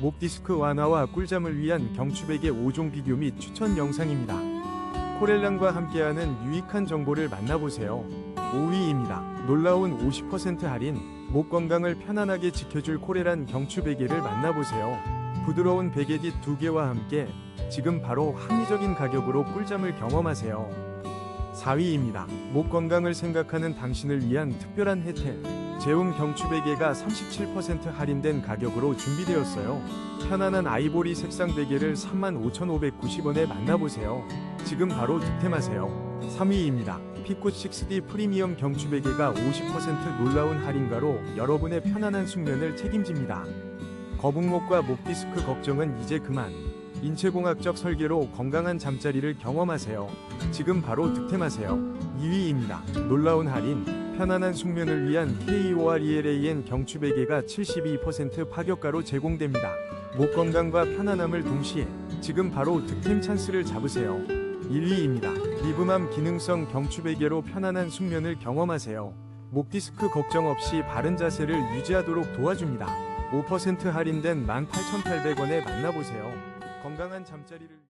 목 디스크 완화와 꿀잠을 위한 경추베개 5종 비교 및 추천 영상입니다. 코렐랑과 함께하는 유익한 정보를 만나보세요. 5위입니다. 놀라운 50% 할인, 목 건강을 편안하게 지켜줄 코렐란 경추 베개를 만나보세요. 부드러운 베개짓 두 개와 함께 지금 바로 합리적인 가격으로 꿀잠을 경험하세요. 4위입니다. 목 건강을 생각하는 당신을 위한 특별한 혜택. 제움 경추 베개가 37% 할인된 가격으로 준비되었어요. 편안한 아이보리 색상 베개를 35,590원에 만나보세요. 지금 바로 득템하세요. 3위입니다. 피코 6D 프리미엄 경추 베개가 50% 놀라운 할인가로 여러분의 편안한 숙면을 책임집니다. 거북목과 목 디스크 걱정은 이제 그만. 인체공학적 설계로 건강한 잠자리를 경험하세요. 지금 바로 득템하세요. 2위입니다. 놀라운 할인, 편안한 숙면을 위한 KORELAN 경추 베개가 72% 파격가로 제공됩니다. 목 건강과 편안함을 동시에 지금 바로 득템 찬스를 잡으세요. 1위입니다. 리브맘 기능성 경추 베개로 편안한 숙면을 경험하세요. 목 디스크 걱정 없이 바른 자세를 유지하도록 도와줍니다. 5% 할인된 18,800원에 만나보세요. 건강한 잠자리를